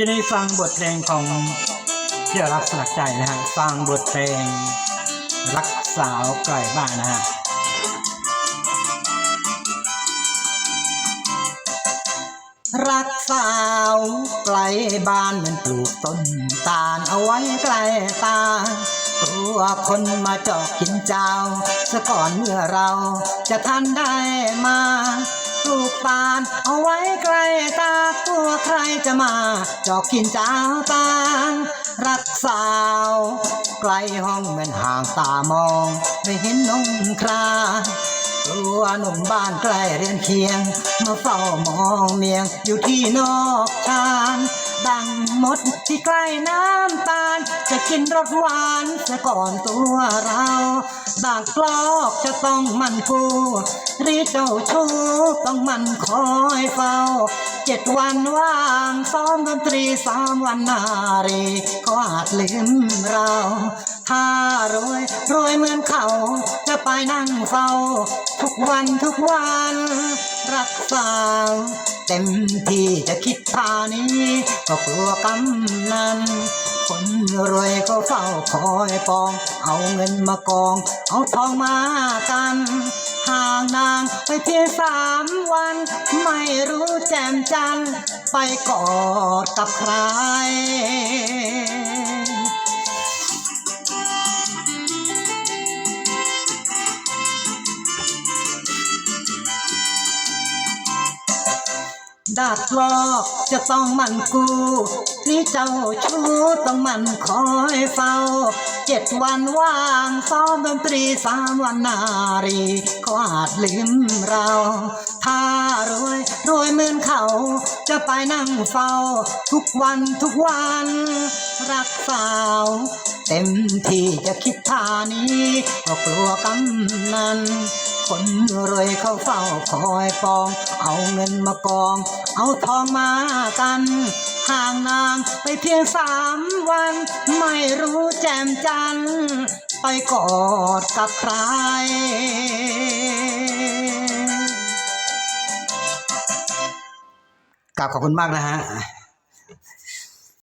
จะได้ฟังบทเพลงของที่รักสลักใจนะฮะฟังบทเพลงรักสาวไกลบ้านนะฮะรักสาวไกลบ้านเหมือนปลูกต้นตาลเอาไว้ใกล้ตากลัวคนมาเจอกกินเจ้าซะก่อนเมื่อเราจะทันได้มา ปลูกตาลเอาไว้ใกล้ จะมาจอกกินจ้าตาลรักสาว ไกลห้องมือนห่างตามอง ไม่เห็นนงครากลัวหนุ่มบ้านใกล้เรียนเคียง มาเฝ้ามองเมียงอยู่ที่นอกชานดังมดที่ใกล้น้ำตาล จะกินรสหวานซะก่อนตัวเราดากกลอกจะต้องมันกูรีเจ้าชู้ต้องมันคอยเฝ้า เจ็ดวันว่างซ้อมดนตรีสามวันนารี ก็อาจลืมเรา ถ้ารวยรวยเหมือนเขาจะไปนั่งเฝ้า ทุกวันทุกวัน รักษาเต็มที่จะคิดท่านี้ ก็กลัวกำนันคนรวยก็เฝ้าคอยปอง เอาเงินมากอง เอาทองมากัน ห่างนางไปเพียงสามวัน ไม่รู้แจ่มจันทร์ไปกอดกับใครดักลอกจะต้องมันกูนี่เจ้าชู้ต้องมันคอยเฝ้า เจ็ดวันว่างซ้อมดนตรีสามวันนารี ก็อาจลืมเรา ถ้ารวยรวยเหมือนเขา จะไปนั่งเฝ้า ทุกวันทุกวัน รักสาว เต็มที่จะคิดท่านี้ก็กลัวกำนันคนรวยเขาเฝ้าคอยปอง เอาเงินมากอง เอาทองมากันห่างนางไปเพียงสามวัน ไม่รู้แจ่มจันทร์ไปกอดกับใคร กราบขอบคุณมากนะฮะ